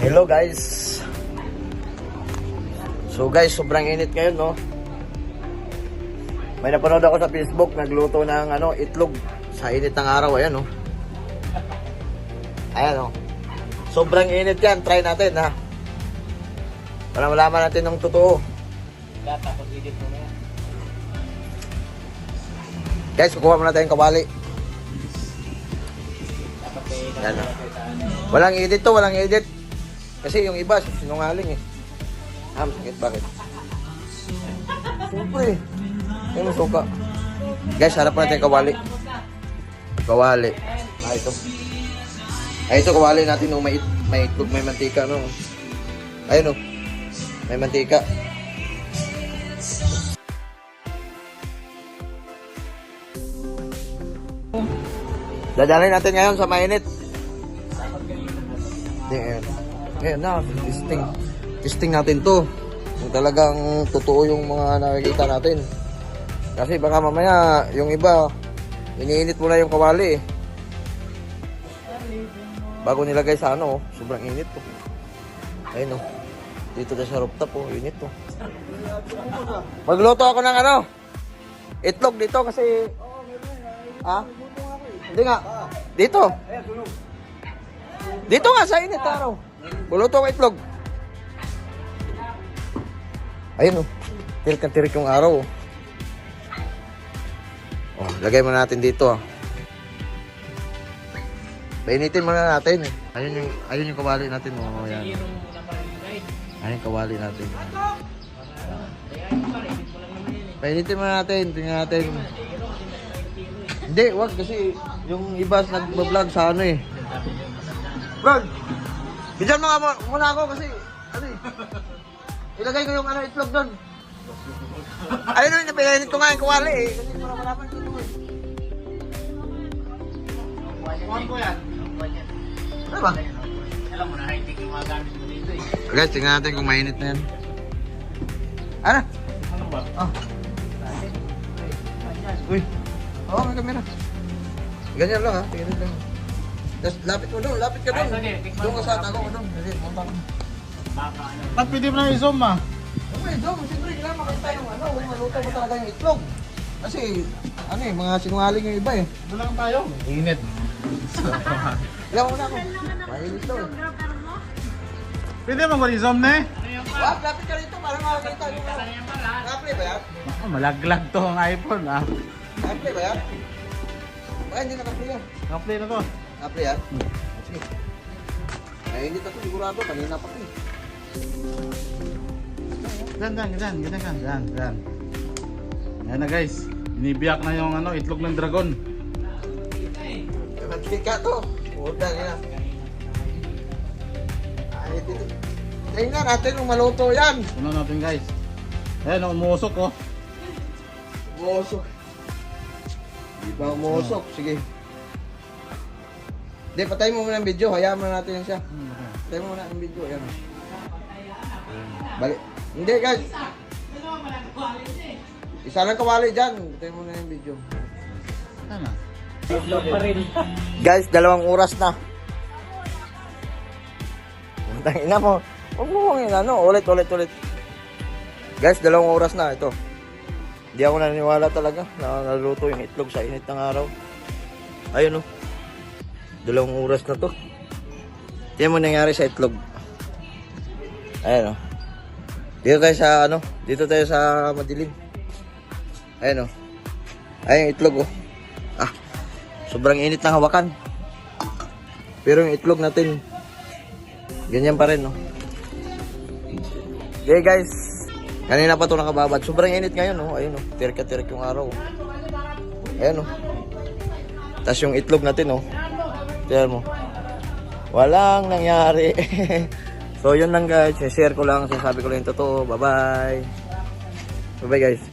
Hello guys. So guys, sobrang init ngayon, no? May napanood ako sa Facebook, nagluto ng ano, itlog sa init ng araw, ayan, no? Ayan, no? Sobrang init yan, try natin, ha? Para malaman natin ng totoo. Tapos edit mo na. Guys, kukuha muna tayong kawali. Dapat. Walang edit to, walang edit. Kasi yung iba, sinungaling, eh. Ah, sakit, bakit? Siyempre. Ay, masuka. Guys, harap natin kawali. Kawali. Ah, ito. Ay, ito kawali natin. Oh, may, may itlog, may mantika, no? Ayun, oh. May mantika. Dadalhin natin ngayon sa mainit. Ngayon. Ngayon na, testing. Testing natin to. Kung talagang totoo yung mga nakikita natin. Kasi baka mamaya, yung iba, iniinit mo na yung kawali eh. Bago nilagay sa ano, oh, sobrang init to. Ayun oh. Dito na sa rooftop oh, init to. Magluto ako ng ano? Itlog dito kasi... Ha? Hindi nga. Dito. Dito nga sa init araw. Buluto ko itlog. Ayun oh. Tirik na tirik yung araw. oh. Oh, lagay mo natin dito ah. Painitin muna natin. Ayun yung ayun yung kawali natin oh, yan. Ayun yung kawali natin. Eh. Painitin muna natin, tingnan natin. Hindi zero eh. Hindi, wag kasi yung iba nagba-vlog sa ano eh. Vlog! Bidyan mo nga mo- muna ako kasi ano eh. Ilagay ko yung ano itlog doon. Ayun yung pinainit ko nga yung kawali eh. Kasi para malaman ko ito eh. Kuhan ko yan. Ano ba? Alam mo na, high-tech yung mga gamit mo dito eh. Guys, tingnan natin kung mainit na yan. Ano? Ano ba? Ah. Uy. Oo, oh, may kamera. Ganyan lang ha. Tingnan lang. Tapos lapit mo doon, lapit ka doon. Doon ka sa tago ko doon. Kasi, monta ko. Baka ano. Ba't pwede mo na i-zoom ah? Okay, Dom, siyempre kailangan makita yung ano, kung maluto mo talaga yung itlog. Kasi, ano eh, mga sinungaling yung iba eh. Doon lang tayo. Init. Ilan mo na ako. Mainit daw eh. Pwede mo i-zoom na eh. Wag, lapit ka rito para makakita yung ano. Naka-play ba yan? Ako, malaglag to ang iPhone ah. Naka-play ba yan? Ay, hindi naka-play yan. Naka-play na to. Naka-play yan? Sige. Mainit ako sigurado, kanina pa eh. Gan, gan, gan, gan, gan, gan, gan. Yan na guys. Inibiyak na yung ano, itlog ng dragon. Mantika to. Puta nila. Dito. Tingnan natin kung maluto yan. Tingnan natin guys. Ayan, umusok oh. Umusok. Di ba umusok? Sige. Hindi, patayin mo muna ang video. Hayaan mo na natin yan siya. Patayin mo muna ang video. Ayan. Balik. Hindi, guys. Isa lang kawali dyan. Patayin mo na yung video. Rin. Guys, dalawang oras na. Putang ina mo. Huwag mo kong ano, ulit, ulit, ulit. Guys, dalawang oras na ito. Hindi ako naniniwala talaga na naluto yung itlog sa init ng araw. Ayun oh. Dalawang oras na to. Tingnan mo nangyari sa itlog. Ayun oh. Dito tayo sa ano, dito tayo sa madilim. Ayun oh. Ayun yung itlog oh. Ah, sobrang init ng hawakan. Pero yung itlog natin, ganyan pa rin, no? Okay, guys. Kanina pa ito nakababad. Sobrang init ngayon, no? Ayun, no? Tirik-tirik yung araw. Ayun, no? Tapos yung itlog natin, no? Tignan mo. Walang nangyari. so, yun lang, guys. Share ko lang. Sinasabi ko lang yung totoo. Bye-bye. Bye-bye, guys.